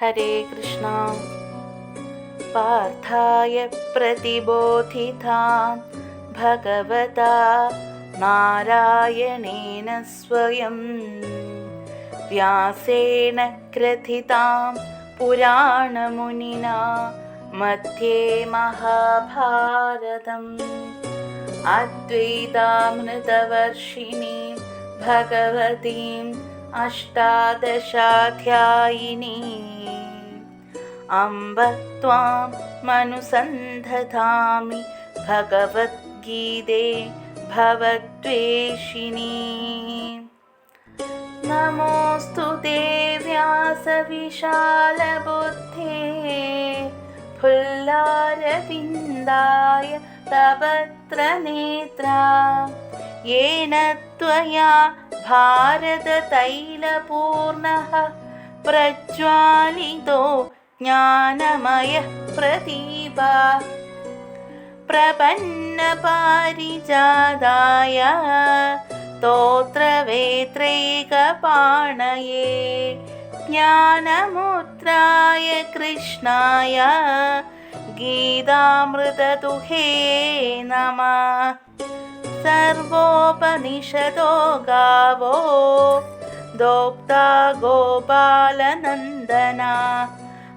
हरे कृष्णा। पार्थाय प्रतिबोधितां भगवता नारायणेन स्वयं। व्यासेन क्रथितां पुराणमुनिना मध्ये महाभारतम्। अद्वैतामृतवर्षिणीं भगवतीं अष्टादशाध्यायिनी। अम्ब त्वां मनुसन्धतामि भगवद्गीते भवद्वेषिणी। नमोऽस्तु ते व्यासविशालबुद्धे। फुल्लारविन्दाय तपत्रनेत्रा। येन त्वया भारततैलपूर्णः प्रज्वालितो ज्ञानमयः प्रदीपा प्रपन्नपारिजाताय स्तोत्रवेत्रैकपाणये ज्ञानमुद्राय कृष्णाय गीतामृतदुहे नमः सर्वोपनिषदो गावो दोक्ता गोपालनन्दना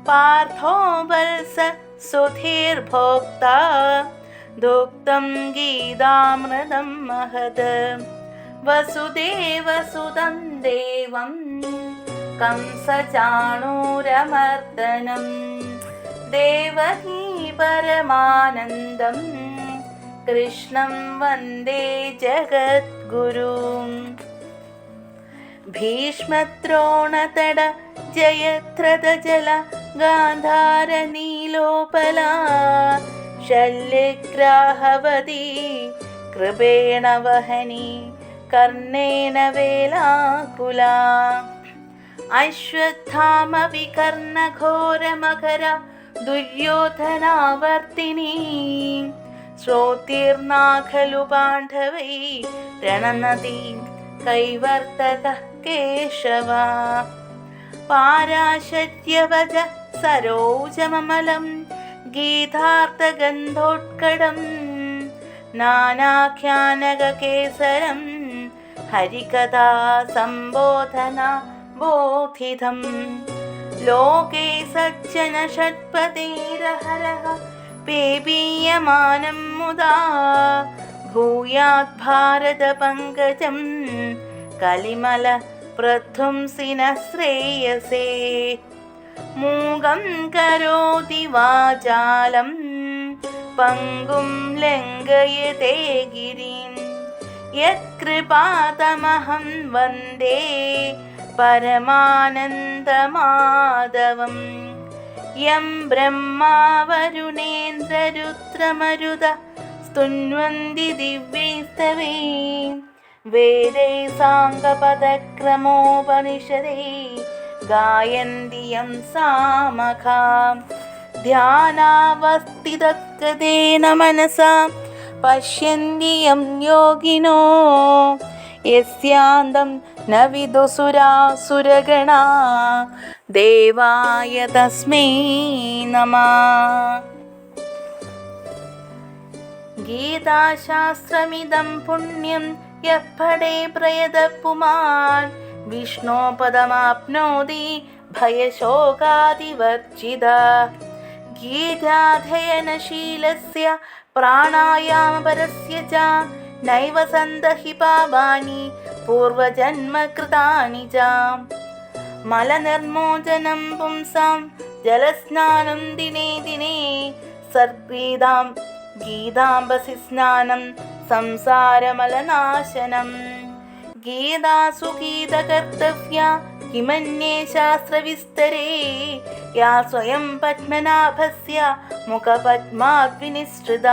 पार्थो वल्स सुधीर्भोक्ता दुग्धं गीतामृतं महद वसुदेवसुतं देवं कंसचाणूरमर्दनं देवकी परमानन्दं कृष्णं वन्दे जगद्गुरुम् भीष्मद्रोणतड जयत्रदजल गान्धारनीलोपला शल्यग्राहवती कृपेण वहनी कर्णेन वेलाकुला अश्वत्थामविकर्णघोरमकर दुर्योधनावर्तिनी ശ്രോതീർണാ ഖലു പാണ്ഡവൈ രണനദീ കൈവർത്തക കേശവ. പാരാശര്യവജ സരോജമമലം ഗീതാർത്ഥഗന്ധോത്കടം നാനാഖ്യാനകേസരം ഹരികഥാ സംബോധന ബോധിതം. ലോകേ സജ്ജന ഷട്പതേരഹരഃ പേപീയമാനം മുതാ. ഭൂയാത് ഭാരത പങ്കജം കലിമല പ്രധ്വംസിന ശ്രേയസേ. മൂകം കരോതി വാചാലം പങ്കും ലംഘയതേ ഗിരിം. യത്കൃപാതമഹം വന്ദേ പരമാനന്ദമാധവം. യം ബ്രഹ്മാവരുണേന്ദ്രരുദ്രമരുത സ്തുന്വന്തി ദിവ്യൈസ്തവേ. വേദൈ സാംഗപദക്രമോപനിഷദൈ. ഗായന്തി യം സാമഖാം. ധ്യാനാവസ്ഥിതകൃതേന മനസാ. പശ്യന്തി യം യോഗിനോ. യസ്യാന്തം ന വിദുസുരാസുരഗണ ദേവായ തസ്മൈ നമ. ഗീതാശാസ്ത്രമിതം പുണ്യം യപ്പടേ പ്രയത പുമാൻ വിഷ്ണോ പദമാപ്നോതി ഭയശോകാതിവർജിത. ഗീതാധയനശീലസ്യ പ്രാണായാമപരസ്യ ച നൈവ സന്തഹി പാപാനി പൂർവജന്മകൃതാനി ച മലനിർമോചനം പുംസാം ജലസ്നാനം ദിനേ ദിനേ. സർഗീതാം ഗീതാംബസി സ്നാനം സംസാരമലനാശനം. ഗീതാസു ഗീതകർത്തവ്യ കിമന്യേ ശാസ്ത്രവിസ്തരേ. യാ സ്വയം പത്മനാഭസ്യ മുഖപത്മാദ്വിനിസൃത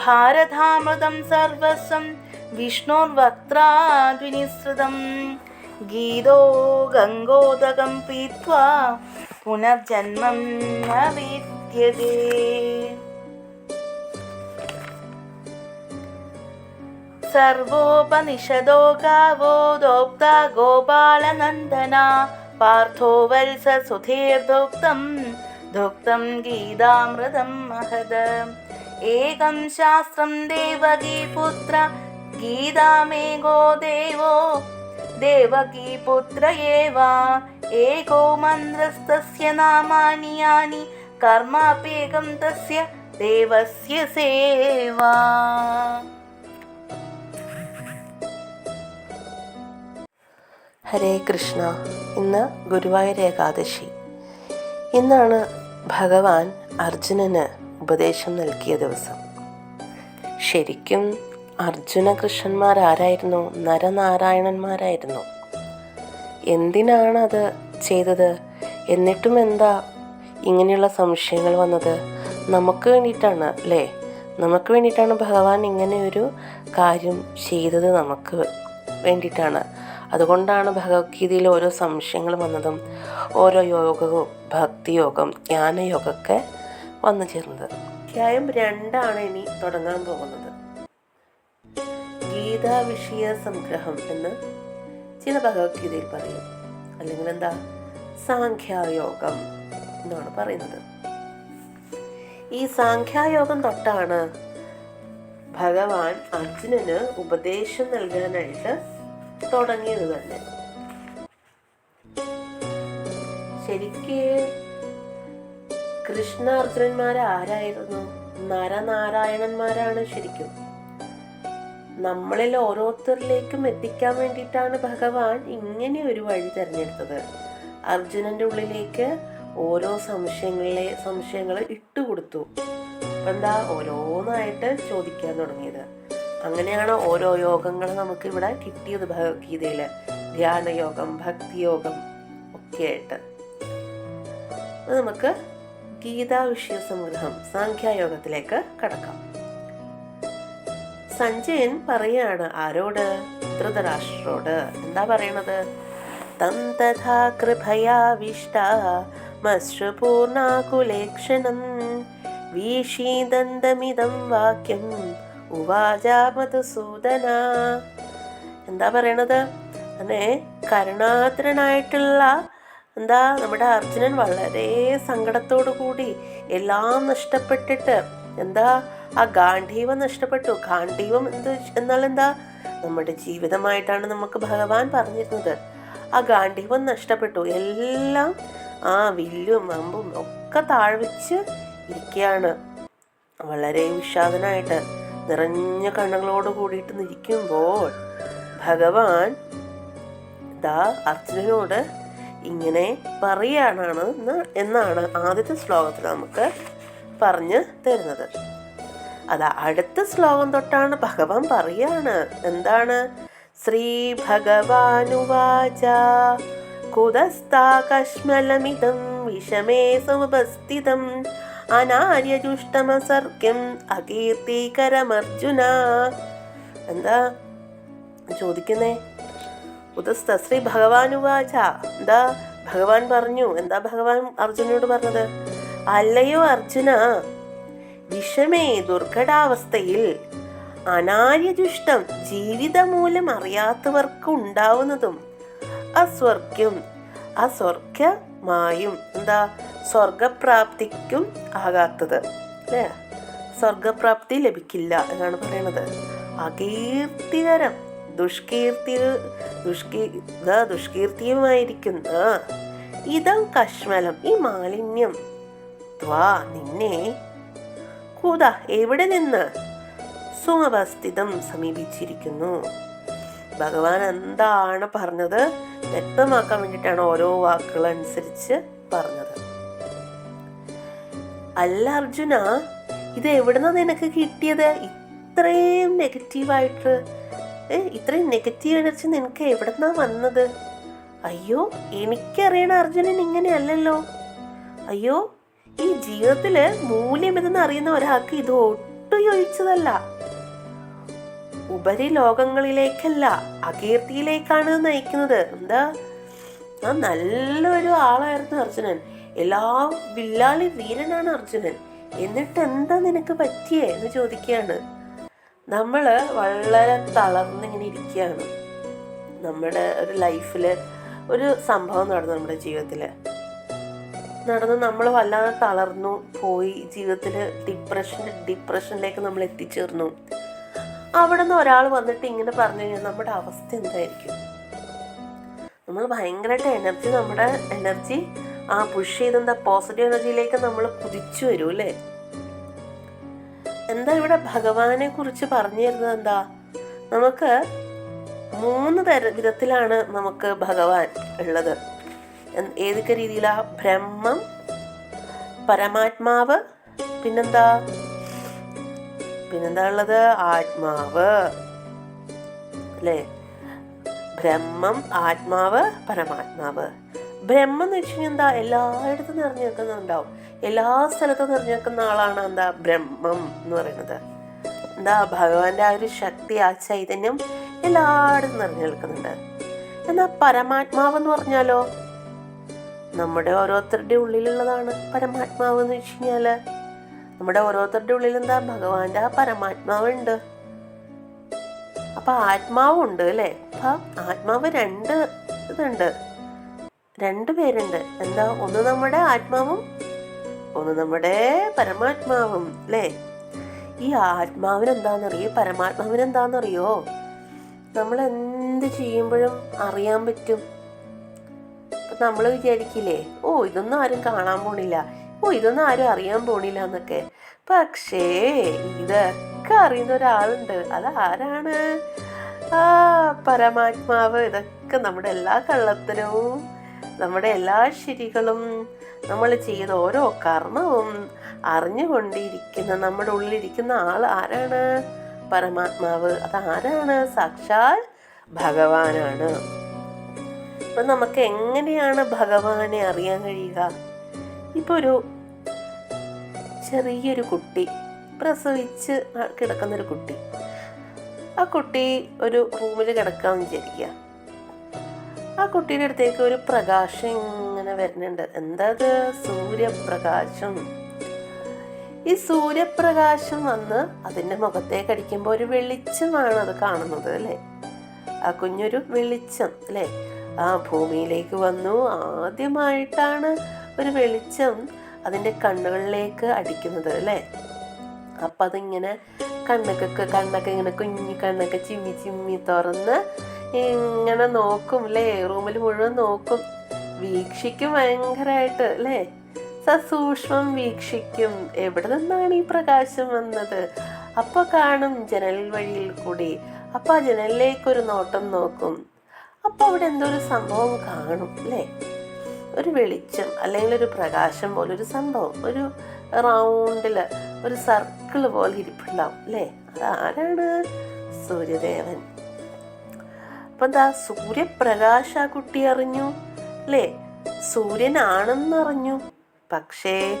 ഭാരതാമൃതം സർവസ്വം വിഷ്ണോർവക്ത്രാദ്വിനിസൃതം ഗീതോ ഗംഗോദകം പീത്വാ പുനർജന്മം ന വിദ്യതേ सर्वोपनिषदो गावो दोक्ता गोपालनन्दना പാർത്ഥോ വത്സ സുധീർദോക്തം ദുക്തം ഗീതാമൃതം മഹത് ഏകം ശാസ്ത്രം ദേവകീപുത്ര ഗീതാമേകോ ദേവോ ദേവകീപുത്ര ഏവ ഏകോ മന്ത്രസ്തസ്യ നാമാനി യാനി തസ്യ ദേവസ്യ സേവാ. ഹരേ കൃഷ്ണ. ഇന്ന് ഗുരുവായൂർ ഏകാദശി. ഇന്നാണ് ഭഗവാൻ അർജുനന് ഉപദേശം നൽകിയ ദിവസം. ശരിക്കും അർജുന കൃഷ്ണന്മാരാരായിരുന്നു നരനാരായണന്മാരായിരുന്നു. എന്തിനാണ് അത് ചെയ്തത്? എന്നിട്ടും എന്താ ഇങ്ങനെയുള്ള സംശയങ്ങൾ വന്നത്? നമുക്ക് വേണ്ടിയിട്ടാണ് അല്ലേ? നമുക്ക് വേണ്ടിയിട്ടാണ് ഭഗവാൻ ഇങ്ങനെ ഒരു കാര്യം ചെയ്തത് നമുക്ക് വേണ്ടിയിട്ടാണ്. അതുകൊണ്ടാണ് ഭഗവത്ഗീതയിൽ ഓരോ സംശയങ്ങൾ വന്നതും ഓരോ യോഗവും ഭക്തിയോഗം ജ്ഞാനയോഗമൊക്കെ വന്നു ചേർന്നത്. അധ്യായം രണ്ടാണ് ഇനി തുടങ്ങാൻ പോകുന്നത്. ഗീതാ വിഷയ സംഗ്രഹം എന്ന് ചില ഭഗവത്ഗീതയിൽ പറയും. അല്ലെങ്കിൽ എന്താ? സാഖ്യായോഗം എന്നാണ് പറയുന്നത്. ഈ സാഖ്യായോഗം തൊട്ടാണ് ഭഗവാൻ അർജുനന് ഉപദേശം നൽകാനായിട്ട് തുടങ്ങിയത് തന്നെ. ശരിക്ക് കൃഷ്ണ അർജുനന്മാരെ ആരായിരുന്നു നരനാരായണന്മാരാണ് ശരിക്കും. നമ്മളിൽ ഓരോരുത്തരിലേക്കും എത്തിക്കാൻ വേണ്ടിയിട്ടാണ് ഭഗവാൻ ഇങ്ങനെ ഒരു വഴി തിരഞ്ഞെടുത്തത്. അർജുനന്റെ ഉള്ളിലേക്ക് ഓരോ സംശയങ്ങളെ സംശയങ്ങൾ ഇട്ടുകൊടുത്തു കൊടുത്തു. എന്താ ഓരോന്നായിട്ട് ചോദിക്കാൻ തുടങ്ങിയത്. അങ്ങനെയാണ് ഓരോ യോഗങ്ങൾ നമുക്ക് ഇവിടെ കിട്ടിയത് ഭഗവത്ഗീതയിൽ ധ്യാനയോഗം ഭക്തിയോഗം ഒക്കെ ആയിട്ട് അപ്പൊ നമുക്ക് ഗീതാ വിഷയ സംഗ്രഹം സാഖ്യായോഗത്തിലേക്ക് കടക്കാം. സഞ്ജയൻ പറയാണ് ആരോട്? ധൃതരാഷ്ട്രോട്. എന്താ പറയണത്? തം തഥാ കൃപയാവിഷ്ട മശ്രുപൂർണാകുലേക്ഷണം വീഷീദന്തമിതം വാക്യം ഉവാച മധുസൂദന. എന്താ പറയണത്? അങ്ങനെ കരുണാത്രനായിട്ടുള്ള എന്താ നമ്മുടെ അർജുനൻ വളരെ സങ്കടത്തോടു കൂടി എല്ലാം നഷ്ടപ്പെട്ടിട്ട് എന്താ ആ ഗാന്ധീവം നഷ്ടപ്പെട്ടു. ഗാന്ധീവം എന്ത് എന്നാൽ എന്താ നമ്മുടെ ജീവിതമായിട്ടാണ് നമുക്ക് ഭഗവാൻ പറഞ്ഞിരുന്നത്. ആ ഗാന്ധീവം നഷ്ടപ്പെട്ടു. എല്ലാം ആ വില്ലും അമ്പും ഒക്കെ താഴ്വിച്ച് ഇരിക്കുകയാണ്. വളരെ വിഷാദനായിട്ട് നിറഞ്ഞ കണ്ണുകളോട് കൂടിയിട്ട് നിൽക്കുമ്പോൾ ഭഗവാൻ ദാ അർജുനനോട് ഇങ്ങനെ പറയാനാണ് എന്നാണ് ആദ്യത്തെ ശ്ലോകത്തിൽ നമുക്ക് പറഞ്ഞ് തരുന്നത്. അത് അടുത്ത ശ്ലോകം തൊട്ടാണ് ഭഗവാൻ പറയാണ്. എന്താണ്? ശ്രീ ഭഗവാനുവാച കുതസ്ഥാകശ്മലമിതം വിഷമേ സമുപസ്ഥിതം അനാര്യജുഷ്ടമസർഗ്യം അകീർത്തികരമർജുന. എന്താ ചോദിക്കുന്നേ? ഉദസ്ത. ശ്രീ ഭഗവാനുവാച എന്താ ഭഗവാൻ പറഞ്ഞു? എന്താ ഭഗവാൻ അർജുനോട് പറഞ്ഞത്? അല്ലയോ അർജുന വിഷമേ ദുർഘടാവസ്ഥയിൽ അനാര്യജുഷ്ടം ജീവിതമൂലം അറിയാത്തവർക്ക് ഉണ്ടാവുന്നതും അസ്വർഗ്യം അസ്വർഗമായും എന്താ സ്വർഗപ്രാപ്തിക്കും ആകാത്തത് അല്ലേ? സ്വർഗപ്രാപ്തി ലഭിക്കില്ല എന്നാണ് പറയണത്. അകീർത്തികരം ദുഷ്കീർത്തി ദുഷ്കീ ദുഷ്കീർത്തിയുമായിരിക്കുന്ന ഇതം കശ്മലം ഈ മാലിന്യം. ത്വാ നിന്നെ. കൂത എവിടെ നിന്ന്? സുമവസ്ഥിതം സമീപിച്ചിരിക്കുന്നു. ഭഗവാൻ എന്താണ് പറഞ്ഞത്? വ്യക്തമാക്കാൻ വേണ്ടിയിട്ടാണ് ഓരോ വാക്കുകൾ അനുസരിച്ച് പറഞ്ഞത്. അല്ല അർജുന ഇത് എവിടുന്നാ നിനക്ക് കിട്ടിയത്? ഇത്രയും നെഗറ്റീവായിട്ട് ഇത്രയും നെഗറ്റീവ് എനർജി നിനക്ക് എവിടുന്നാ വന്നത്? അയ്യോ എനിക്കറിയണ അർജുനൻ ഇങ്ങനെയല്ലല്ലോ. അയ്യോ ഈ ജീവിതത്തിൽ മൂല്യം ഇതെന്ന് അറിയുന്ന ഒരാൾക്ക് ഇത് ഒട്ടും യോജിച്ചതല്ല. ഉപരി ലോകങ്ങളിലേക്കല്ല അകീർത്തിയിലേക്കാണ് നയിക്കുന്നത്. എന്താ? ആ നല്ലൊരു ആളായിരുന്നു അർജുനൻ. എല്ലാ വില്ലാളി വീരനാണ് അർജുനൻ. എന്നിട്ട് എന്താ നിനക്ക് പറ്റിയേ എന്ന് ചോദിക്കുകയാണ്. നമ്മൾ വളരെ തളർന്നിങ്ങനെ ഇരിക്കുകയാണ്. നമ്മുടെ ഒരു ലൈഫിൽ ഒരു സംഭവം നടന്നു നമ്മുടെ ജീവിതത്തിൽ നടന്ന് നമ്മൾ വല്ലാതെ തളർന്നു പോയി ജീവിതത്തിൽ ഡിപ്രഷൻ ഡിപ്രഷനിലേക്ക് നമ്മൾ എത്തിച്ചേർന്നു. അവിടെ നിന്ന് ഒരാൾ വന്നിട്ട് ഇങ്ങനെ പറഞ്ഞു കഴിഞ്ഞാൽ നമ്മുടെ അവസ്ഥ എന്തായിരിക്കും? നമ്മൾ ഭയങ്കരമായിട്ട് എനർജി നമ്മുടെ എനർജി ആ പുഷ് ചെയ്തെന്താ പോസിറ്റീവ് എനർജിയിലേക്ക് നമ്മൾ കുതിച്ചു വരും അല്ലേ? എന്താ ഇവിടെ ഭഗവാനെ കുറിച്ച് പറഞ്ഞു തരുന്നത് എന്താ നമുക്ക് മൂന്ന് തര വിധത്തിലാണ് നമുക്ക് ഭഗവാൻ ഉള്ളത്. ഏതൊക്കെ രീതിയിലാ? ബ്രഹ്മം പരമാത്മാവ് പിന്നെന്താ? പിന്നെന്താ ഉള്ളത്? ആത്മാവ്. അല്ലേ? ബ്രഹ്മം ആത്മാവ് പരമാത്മാവ്. ബ്രഹ്മം എന്ന് വെച്ച് കഴിഞ്ഞാൽ എന്താ? എല്ലായിടത്തും നിറഞ്ഞു നിൽക്കുന്നുണ്ടാവും. എല്ലാ സ്ഥലത്തും നിറഞ്ഞു നിൽക്കുന്ന ആളാണ് എന്താ ബ്രഹ്മം എന്ന് പറയുന്നത്. എന്താ ഭഗവാന്റെ ആ ഒരു ശക്തി ആ ചൈതന്യം എല്ലായിടത്തും നിറഞ്ഞു നിൽക്കുന്നുണ്ട്. എന്നാൽ പരമാത്മാവ് എന്ന് പറഞ്ഞാലോ? നമ്മുടെ ഓരോരുത്തരുടെ ഉള്ളിലുള്ളതാണ് പരമാത്മാവ് എന്ന് വെച്ച് കഴിഞ്ഞാൽ നമ്മുടെ ഓരോരുത്തരുടെ ഉള്ളിൽ എന്താ ഭഗവാന്റെ ആ പരമാത്മാവുണ്ട് അപ്പൊ ആത്മാവുണ്ട് അല്ലേ? അപ്പൊ ആത്മാവ് രണ്ട് ഇതുണ്ട്. രണ്ട് പേരുണ്ട്. എന്താ ഒന്ന് നമ്മുടെ ആത്മാവും ഒന്ന് നമ്മുടെ പരമാത്മാവും അല്ലേ? ഈ ആത്മാവിനെന്താണെന്നറിയോ പരമാത്മാവിനെന്താണെന്നറിയോ നമ്മൾ എന്ത് ചെയ്യുമ്പോഴും അറിയാൻ പറ്റും. നമ്മൾ വിചാരിക്കില്ലേ ഓ ഇതൊന്നും ആരും കാണാൻ പോണില്ല. ഓ ഇതൊന്നും ആരും അറിയാൻ പോണില്ല എന്നൊക്കെ. പക്ഷേ ഇതൊക്കെ അറിയുന്ന ഒരാളുണ്ട്. അത് ആരാണ് ആ പരമാത്മാവ്. ഇതൊക്കെ നമ്മുടെ എല്ലാ കള്ളത്തരവും നമ്മുടെ എല്ലാ ശരികളും നമ്മൾ ചെയ്യുന്ന ഓരോ കർമ്മവും അറിഞ്ഞുകൊണ്ടിരിക്കുന്ന നമ്മുടെ ഉള്ളിലിരിക്കുന്ന ആൾ ആരാണ്? പരമാത്മാവ്. അത് ആരാണ്? സാക്ഷാൽ ഭഗവാനാണ്. അപ്പം നമുക്ക് എങ്ങനെയാണ് ഭഗവാനെ അറിയാൻ കഴിയുക? ഇപ്പോൾ ഒരു ചെറിയൊരു കുട്ടി പ്രസവിച്ച് കിടക്കുന്നൊരു കുട്ടി. ആ കുട്ടി ഒരു റൂമിൽ കിടക്കാമെന്ന് വിചാരിക്കുക. ആ കുട്ടിയുടെ അടുത്തേക്ക് ഒരു പ്രകാശം വരുന്നുണ്ട്. എന്തത്? സൂര്യപ്രകാശം. ഈ സൂര്യപ്രകാശം വന്ന് അതിന്റെ മുഖത്തേക്ക് അടിക്കുമ്പോൾ ഒരു വെളിച്ചമാണ് അത് കാണുന്നത് അല്ലേ? ആ കുഞ്ഞൊരു വെളിച്ചം അല്ലേ? ആ ഭൂമിയിലേക്ക് വന്നു. ആദ്യമായിട്ടാണ് ഒരു വെളിച്ചം അതിന്റെ കണ്ണുകളിലേക്ക് അടിക്കുന്നത് അല്ലേ? അപ്പം അതിങ്ങനെ കണ്ണൊക്കെ കണ്ണൊക്കെ ഇങ്ങനെ കുഞ്ഞി കണ്ണൊക്കെ ചിമ്മി ചിമ്മി തുറന്ന് ഇങ്ങനെ നോക്കും അല്ലേ? റൂമിൽ മുഴുവൻ നോക്കും. വീക്ഷിക്കും ഭയങ്കരമായിട്ട് അല്ലേ? സസൂക്ഷ്മം വീക്ഷിക്കും. എവിടെ നിന്നാണ് ഈ പ്രകാശം വന്നത്? അപ്പൊ കാണും ജനൽ വഴിയിൽ കൂടി. അപ്പൊ ആ ജനലിലേക്ക് ഒരു നോട്ടം നോക്കും. അപ്പൊ അവിടെ എന്തോ ഒരു സംഭവം കാണും അല്ലേ? ഒരു വെളിച്ചം അല്ലെങ്കിൽ ഒരു പ്രകാശം പോലെ ഒരു സംഭവം. ഒരു റൗണ്ടിൽ ഒരു സർക്കിൾ പോലെ ഇരിപ്പുണ്ടാവും അല്ലേ? അതാരാണ്? സൂര്യദേവൻ. അപ്പൊ എന്താ സൂര്യപ്രകാശ കുട്ടി അറിഞ്ഞു. അല്ലേ? സൂര്യനാണെന്നറിഞ്ഞു. പക്ഷേ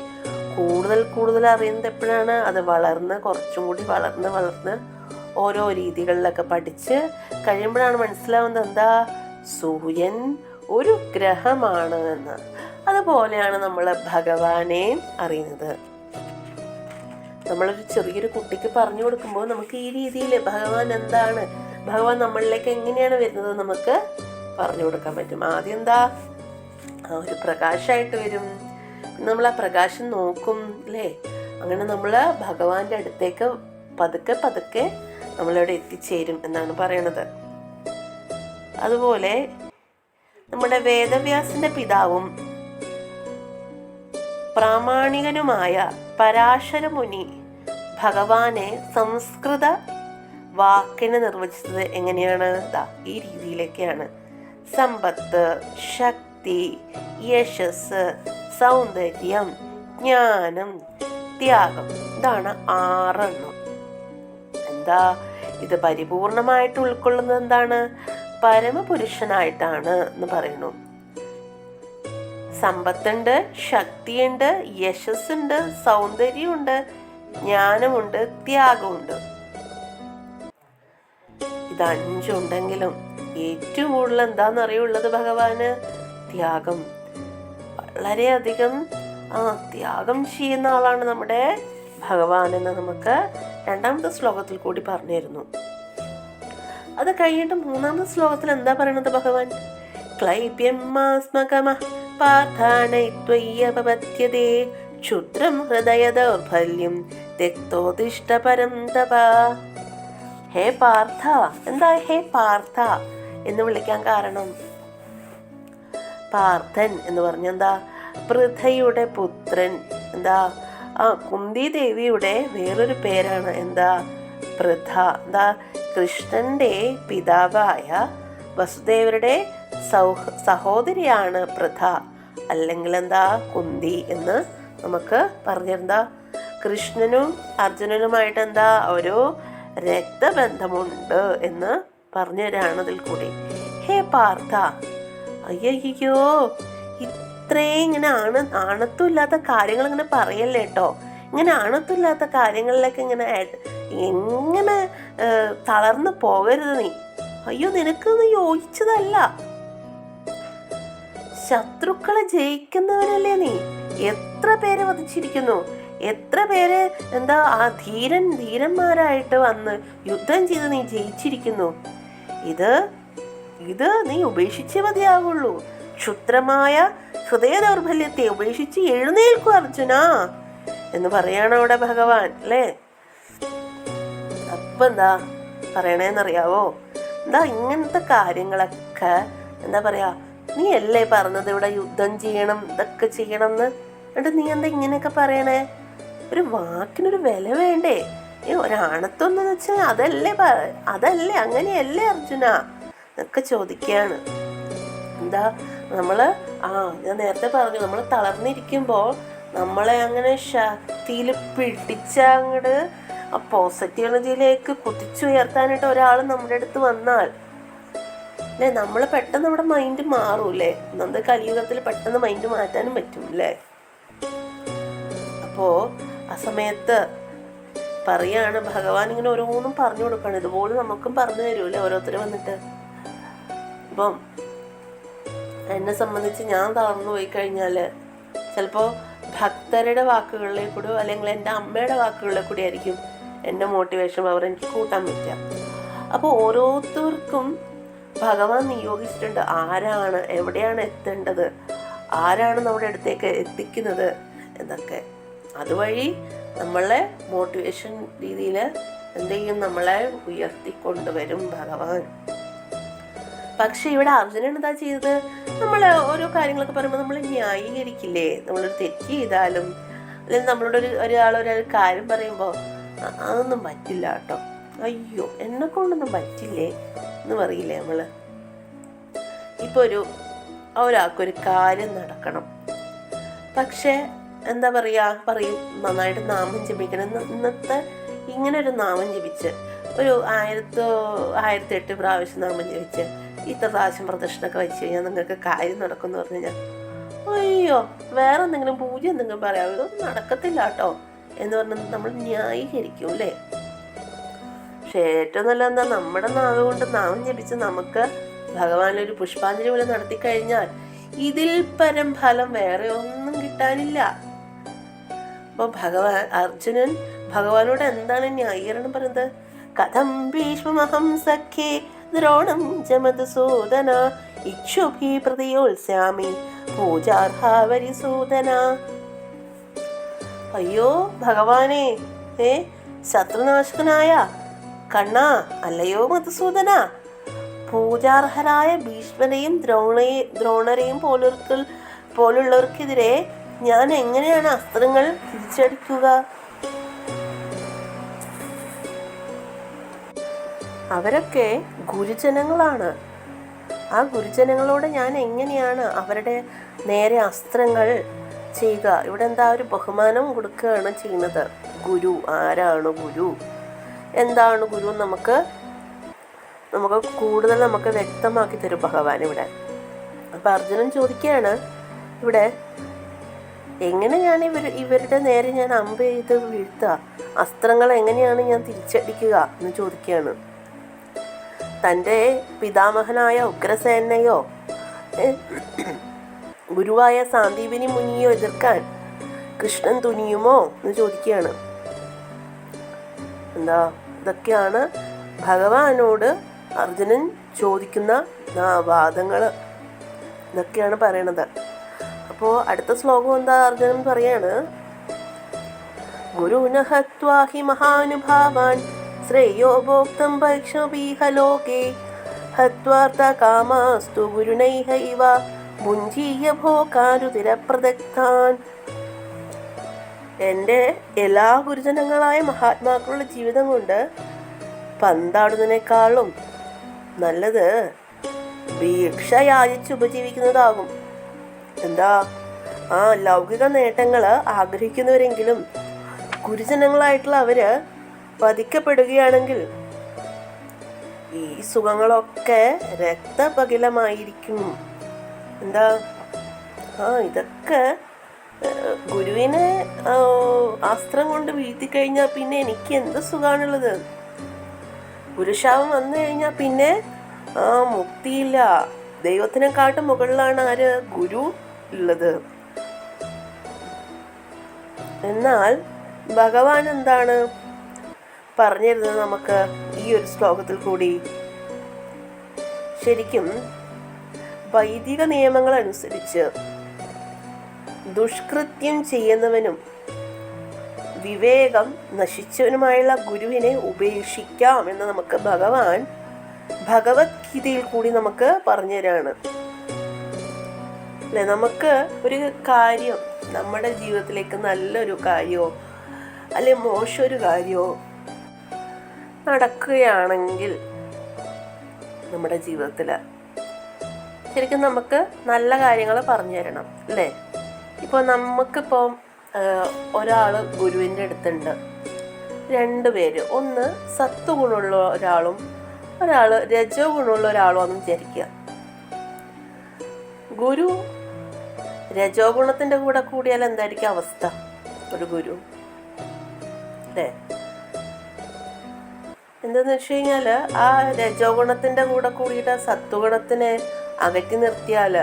കൂടുതൽ കൂടുതൽ അറിയുന്നത് എപ്പോഴാണ് അത് വളർന്ന് കുറച്ചും കൂടി വളർന്ന് വളർന്ന് ഓരോ രീതികളിലൊക്കെ പഠിച്ച് കഴിയുമ്പോഴാണ് മനസ്സിലാവുന്നത് എന്താ? സൂര്യൻ ഒരു ഗ്രഹമാണ് എന്ന്. അതുപോലെയാണ് നമ്മൾ ഭഗവാനെ അറിയുന്നത്. നമ്മളൊരു ചെറിയൊരു കുട്ടിക്ക് പറഞ്ഞു കൊടുക്കുമ്പോൾ നമുക്ക് ഈ രീതിയിൽ ഭഗവാൻ എന്താണ്? ഭഗവാൻ നമ്മളിലേക്ക് എങ്ങനെയാണ് വരുന്നത് നമുക്ക് പറഞ്ഞു കൊടുക്കാൻ പറ്റും. ആദ്യം എന്താ? ഒരു പ്രകാശമായിട്ട് വരും. നമ്മൾ ആ പ്രകാശം നോക്കും അല്ലേ? അങ്ങനെ നമ്മൾ ഭഗവാന്റെ അടുത്തേക്ക് പതുക്കെ പതുക്കെ നമ്മളിവിടെ എത്തിച്ചേരും എന്നാണ് പറയണത്. അതുപോലെ നമ്മുടെ വേദവ്യാസിന്റെ പിതാവും പ്രാമാണികനുമായ പരാശര മുനി ഭഗവാനെ സംസ്കൃത വാക്കിനെ നിർവചിച്ചത് എങ്ങനെയാണ്? ഈ രീതിയിലൊക്കെയാണ് സമ്പത്ത് ശക്തി യശസ് സൗന്ദര്യം ജ്ഞാനം ത്യാഗം. ഇതാണ് ആറെണ്ണം. എന്താ? ഇത് പരിപൂർണമായിട്ട് ഉൾക്കൊള്ളുന്നത് എന്താണ്? പരമപുരുഷനായിട്ടാണ് എന്ന് പറയുന്നു. സമ്പത്തുണ്ട് ശക്തിയുണ്ട് യശസ്സുണ്ട് സൗന്ദര്യമുണ്ട് ജ്ഞാനമുണ്ട് ത്യാഗമുണ്ട്. ഇത് അഞ്ചുണ്ടെങ്കിലും ഏറ്റവും കൂടുതൽ എന്താണെന്നറിയുള്ളത് ഭഗവാന്? ത്യാഗം. വളരെയധികം ആ ത്യാഗം ചെയ്യുന്ന ആളാണ് നമ്മുടെ ഭഗവാൻ എന്ന് നമുക്ക് രണ്ടാമത്തെ ശ്ലോകത്തിൽ കൂടി പറഞ്ഞിരുന്നു. അത് കഴിഞ്ഞിട്ട് മൂന്നാമത്തെ ശ്ലോകത്തിൽ എന്താ പറയണത് ഭഗവാൻ? പാർത്ഥാനൈത്വയ്യപപത്യതേ ക്ഷുദ്രം ഹൃദയ ദൗർബല്യം തെക്തോദിഷ്ട പരം തപ. ഹേ പാർത്ഥ എന്താ ഹേ പാർത്ഥ എന്ന് വിളിക്കാൻ കാരണം? പാർത്ഥൻ എന്ന് പറഞ്ഞ എന്താ? പൃഥയുടെ പുത്രൻ. എന്താ? ആ കുന്തി ദേവിയുടെ വേറൊരു പേരാണ് എന്താ? പൃഥ. എന്താ? കൃഷ്ണന്റെ പിതാവായ വസുദേവരുടെ സൗഹ സഹോദരിയാണ് പൃഥ. അല്ലെങ്കിൽ എന്താ? കുന്തി എന്ന് നമുക്ക് പറഞ്ഞിരുന്നാ കൃഷ്ണനും അർജുനനുമായിട്ട് എന്താ? ഒരു രക്തബന്ധമുണ്ട് എന്ന് പറഞ്ഞു തരാണതിൽ കൂടി. ഹേ പാർത്ഥ അയ്യോ ഇത്രേ ഇങ്ങനെ ആണ് ആണത്വമില്ലാത്ത കാര്യങ്ങൾ ഇങ്ങനെ പറയല്ലേ കേട്ടോ ഇങ്ങനെ ആണത്വമില്ലാത്ത കാര്യങ്ങളിലൊക്കെ ഇങ്ങനെ എങ്ങനെ തളർന്നു പോകരുത് നീ. അയ്യോ നിനക്കൊന്നും യോജിച്ചതല്ല. ശത്രുക്കളെ ജയിക്കുന്നവനല്ലേ നീ. എത്ര പേരെ വധിച്ചിരിക്കുന്നു? എത്ര പേര് എന്താ ആ ധീരൻ ധീരന്മാരായിട്ട് വന്ന് യുദ്ധം ചെയ്ത് നീ ജയിച്ചിരിക്കുന്നു? ഇത് ഇത് നീ ഉപേക്ഷിച്ചേ മതിയാകുള്ളൂ ക്ഷുദ്രമായ ഹൃദയ ദൗർബല്യത്തെ ഉപേക്ഷിച്ച് എഴുന്നേൽക്കൂ അർജുന എന്ന് പറയാണ് അവിടെ ഭഗവാൻ അല്ലേ? അപ്പൊ എന്താ പറയണേന്നറിയാവോ? എന്താ ഇങ്ങനത്തെ കാര്യങ്ങളൊക്കെ എന്താ പറയാ നീ അല്ലേ പറഞ്ഞത് ഇവിടെ യുദ്ധം ചെയ്യണം ഇതൊക്കെ ചെയ്യണം എന്ന് എന്നിട്ട് നീ എന്താ ഇങ്ങനെയൊക്കെ പറയണേ? ഒരു വാക്കിനൊരു വില വേണ്ടേ? ഒരാണത്വം എന്ന് വെച്ചാൽ അതല്ലേ അതല്ലേ അങ്ങനെയല്ലേ അർജുന? എന്നൊക്കെ ചോദിക്കുകയാണ്. എന്താ നമ്മൾ ആ ഞാൻ നേരത്തെ പറഞ്ഞു നമ്മൾ തളർന്നിരിക്കുമ്പോൾ നമ്മളെ അങ്ങനെ ശക്തിയിൽ പിടിച്ചങ്ങട് ആ പോസിറ്റീവ് എനർജിയിലേക്ക് കുതിച്ചുയർത്താനായിട്ട് ഒരാൾ നമ്മുടെ അടുത്ത് വന്നാൽ അല്ലേ? നമ്മൾ പെട്ടെന്ന് നമ്മുടെ മൈൻഡ് മാറും മാറൂലേ നമ്മുടെ കലിയുഗത്തിൽ പെട്ടെന്ന് മൈൻഡ് മാറ്റാനും പറ്റും അല്ലേ? അപ്പോൾ ആ സമയത്ത് പറയാണ് ഭഗവാൻ ഇങ്ങനെ ഓരോന്നും പറഞ്ഞു കൊടുക്കണം ഇതുപോലെ നമുക്കും പറഞ്ഞു തരൂലേ ഓരോരുത്തർ വന്നിട്ട്. ഇപ്പം എന്നെ സംബന്ധിച്ച് ഞാൻ തളർന്നു പോയി കഴിഞ്ഞാൽ ചിലപ്പോൾ ഭക്തരുടെ വാക്കുകളിലെ കൂടെ അല്ലെങ്കിൽ എന്റെ അമ്മയുടെ വാക്കുകളിലെ കൂടി ആയിരിക്കും എന്റെ മോട്ടിവേഷൻ അവർ എനിക്ക് കൂട്ടാൻ പറ്റുക. അപ്പോൾ ഓരോരുത്തർക്കും ഭഗവാൻ നിയോഗിച്ചിട്ടുണ്ട്. ആരാണ് എവിടെയാണ് എത്തേണ്ടത് ആരാണ് നമ്മുടെ അടുത്തേക്ക് എത്തിക്കുന്നത് എന്നൊക്കെ. അതുവഴി നമ്മളെ മോട്ടിവേഷൻ രീതിയിൽ എന്ത് ചെയ്യും? നമ്മളെ ഉയർത്തിക്കൊണ്ടുവരും ഭഗവാൻ. പക്ഷെ ഇവിടെ അർജുനൻ എന്താ ചെയ്തത്? നമ്മൾ ഓരോ കാര്യങ്ങളൊക്കെ പറയുമ്പോൾ നമ്മൾ ന്യായീകരിക്കില്ലേ? നമ്മളൊരു തെറ്റ് ചെയ്താലും അല്ലെങ്കിൽ നമ്മളോട് ഒരു ഒരാൾ ഒരു കാര്യം പറയുമ്പോൾ അതൊന്നും പറ്റില്ല കേട്ടോ. അയ്യോ എന്നെ കൊണ്ടൊന്നും പറ്റില്ലേ? എന്ന് പറയില്ലേ നമ്മൾ ഇപ്പോൾ ഒരു ഒരാൾക്കൊരു കാര്യം നടക്കണം. പക്ഷേ എന്താ പറയുക പറയും നന്നായിട്ട് നാമം ജപിക്കണം. ഇന്നത്തെ ഇങ്ങനെ ഒരു നാമം ജപിച്ച് ഒരു ആയിരത്തോ ആയിരത്തി എട്ട് പ്രാവശ്യം നാമം ജപിച്ച് ഇത്ര പ്രാവശ്യം പ്രദക്ഷിണമൊക്കെ വെച്ച് കഴിഞ്ഞാൽ നിങ്ങൾക്ക് കാര്യം നടക്കുമെന്ന് പറഞ്ഞു കഴിഞ്ഞാൽ അയ്യോ വേറെ എന്തെങ്കിലും പൂജ എന്തെങ്കിലും പറയാമോ ഇതൊന്നും നടക്കത്തില്ല കേട്ടോ. എന്ന് പറഞ്ഞ് നമ്മൾ ന്യായീകരിക്കും അല്ലേ? പക്ഷേ ഏറ്റവും നല്ല എന്താ നമ്മുടെ നാവ് കൊണ്ട് നാമം ജപിച്ച് നമുക്ക് ഭഗവാനൊരു പുഷ്പാഞ്ജലി പോലെ നടത്തി കഴിഞ്ഞാൽ ഇതിൽ പരം ഫലം വേറെ ഒന്നും കിട്ടാനില്ല. അപ്പോൾ ഭഗവാൻ അർജുനൻ ഭഗവാനോട് എന്താണ് ന്യായീകരണം പറയുന്നത്? കഥം ഭീഷ്മഹം സഖ്യേ ദ്രോണം ച മധുസൂദന ഇക്ഷുഭി പ്രതിയോത്സ്യാമി പൂജാർഹാവരിസൂദന അയ്യോ ഭഗവാനെ ഏ ശത്രുനാശകനായ കണ്ണ അല്ലയോ മധുസൂദന? പൂജാർഹരായ ഭീഷ്മരെയും ദ്രോണയെ ദ്രോണരെയും പോലുള്ളവർക്ക് പോലുള്ളവർക്കെതിരെ ഞാൻ എങ്ങനെയാണ് അസ്ത്രങ്ങൾ തിരിച്ചടിക്കുക? അവരൊക്കെ ഗുരുജനങ്ങളാണ്. ആ ഗുരുജനങ്ങളോട് ഞാൻ എങ്ങനെയാണ് അവരുടെ നേരെ അസ്ത്രങ്ങൾ ചെയ്യുക? ഇവിടെ എന്താ ഒരു ബഹുമാനം കൊടുക്കുകയാണ് ചെയ്യുന്നത്. ഗുരു ആരാണ് ഗുരു? എന്താണ് ഗുരു നമുക്ക് നമുക്ക് കൂടുതൽ നമുക്ക് വ്യക്തമാക്കി തരും ഭഗവാൻ ഇവിടെ. അപ്പം അർജുനൻ ചോദിക്കുകയാണ് ഇവിടെ എങ്ങനെ ഞാൻ ഇവർ ഇവരുടെ നേരെ ഞാൻ അമ്പ് ചെയ്ത് വീഴ്ത്തുക? അസ്ത്രങ്ങൾ എങ്ങനെയാണ് ഞാൻ തിരിച്ചടിക്കുക എന്ന് ചോദിക്കുകയാണ്. തന്റെ പിതാമഹനായ ഉഗ്രസേനയോ ഗുരുവായ സാന്ദീപിനി മുനിയോ എതിർക്കാൻ കൃഷ്ണൻ തുനിയുമോ എന്ന് ചോദിക്കുകയാണ്. എന്താ? ഇതൊക്കെയാണ് ഭഗവാനോട് അർജുനൻ ചോദിക്കുന്ന വാദങ്ങൾ ഇതൊക്കെയാണ് പറയണത്. അപ്പോൾ അടുത്ത ശ്ലോകം എന്താ അർജുനൻ പറയാണ്? ഗുരുനഹത്വാഹി മഹാനുഭാവാൻ ശ്രേയോ ഭോക്തം ഭക്ഷമീഹ ലോകേ ഗുരുണൈഹൈവ മുഞ്ചീയ ഭോക്കാരുതിരപ്രദഗ്ധാൻ എന്റെ എല്ലാ ഗുരുജനങ്ങളായ മഹാത്മാക്കളുടെ ജീവിതം കൊണ്ട് പന്താടുന്നതിനേക്കാളും നല്ലത് ഭീക്ഷ യാചിച്ച് ഉപജീവിക്കുന്നതാകും. എന്താ? ആ ലൗകിക നേട്ടങ്ങൾ ആഗ്രഹിക്കുന്നവരെങ്കിലും ഗുരുജനങ്ങളായിട്ടുള്ള അവർ വധിക്കപ്പെടുകയാണെങ്കിൽ ഈ സുഖങ്ങളൊക്കെ രക്തപകിലമായിരിക്കും. എന്താ? ആ ഇതൊക്കെ ഗുരുവിനെ അസ്ത്രം കൊണ്ട് വീഴ്ത്തി കഴിഞ്ഞാൽ പിന്നെ എനിക്ക് എന്ത് സുഖമാണുള്ളത് പുരുഷാവം വന്നു കഴിഞ്ഞാൽ പിന്നെ ആ മുക്തിയില്ല. ദൈവത്തിനെക്കാട്ടും മുകളിലാണ് ആര്? ഗുരു ഉള്ളത്. എന്നാൽ ഭഗവാൻ എന്താണ്? പറഞ്ഞിരുന്നത് നമുക്ക് ഈ ഒരു ശ്ലോകത്തിൽ കൂടി. ശരിക്കും വൈദിക നിയമങ്ങൾ അനുസരിച്ച് ദുഷ്കൃത്യം ചെയ്യുന്നവനും വിവേകം നശിച്ചവനുമായുള്ള ഗുരുവിനെ ഉപേക്ഷിക്കാം എന്ന് നമുക്ക് ഭഗവാൻ ഭഗവത്ഗീതയിൽ കൂടി നമുക്ക് പറഞ്ഞു തരാണ് അല്ലെ? നമുക്ക് ഒരു കാര്യം നമ്മുടെ ജീവിതത്തിലേക്ക് നല്ലൊരു കാര്യമോ അല്ലെ മോശമൊരു കാര്യമോ നടക്കുകയാണെങ്കിൽ നമ്മുടെ ജീവിതത്തിൽ ശരിക്കും നമുക്ക് നല്ല കാര്യങ്ങൾ പറഞ്ഞു തരണം അല്ലേ? ഇപ്പോൾ നമുക്കിപ്പോൾ ഒരാൾ ഗുരുവിന്റെ അടുത്തുണ്ട്. രണ്ട് പേര്. ഒന്ന് സത്വ ഗുണമുള്ള ഒരാളും ഒരാൾ രജോ ഗുണമുള്ള ഒരാളും വിചാരിക്കുക. ഗുരു രജോ ഗുണത്തിന്റെ കൂടെ കൂടിയാൽ എന്തായിരിക്കും അവസ്ഥ? ഒരു ഗുരു. അല്ലേ? എന്താന്ന് വെച്ച് കഴിഞ്ഞാൽ ആ രജോ ഗുണത്തിന്റെ കൂടെ കൂടിയിട്ട് സത്വഗുണത്തിനെ അകറ്റി നിർത്തിയാൽ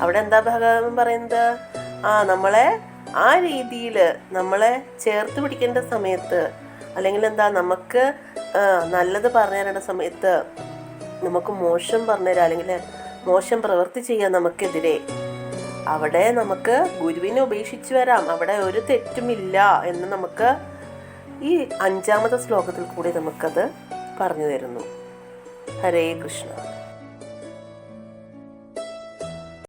അവിടെ എന്താ ഭഗവാൻ പറയുന്നത്? ആ നമ്മളെ ആ രീതിയിൽ നമ്മളെ ചേർത്ത് പിടിക്കേണ്ട സമയത്ത് അല്ലെങ്കിൽ എന്താ നമുക്ക് നല്ലത് പറഞ്ഞു തരേണ്ട സമയത്ത് നമുക്ക് മോശം പറഞ്ഞു തരാം അല്ലെങ്കിൽ മോശം പ്രവൃത്തി ചെയ്യാം നമുക്കെതിരെ അവിടെ നമുക്ക് ഗുരുവിനെ ഉപേക്ഷിച്ച് വരാം. അവിടെ ഒരു തെറ്റുമില്ല എന്ന് നമുക്ക് ഈ അഞ്ചാമത്തെ ശ്ലോകത്തിൽ കൂടി നമുക്കത് പറഞ്ഞു തരുന്നു. ഹരേ കൃഷ്ണ.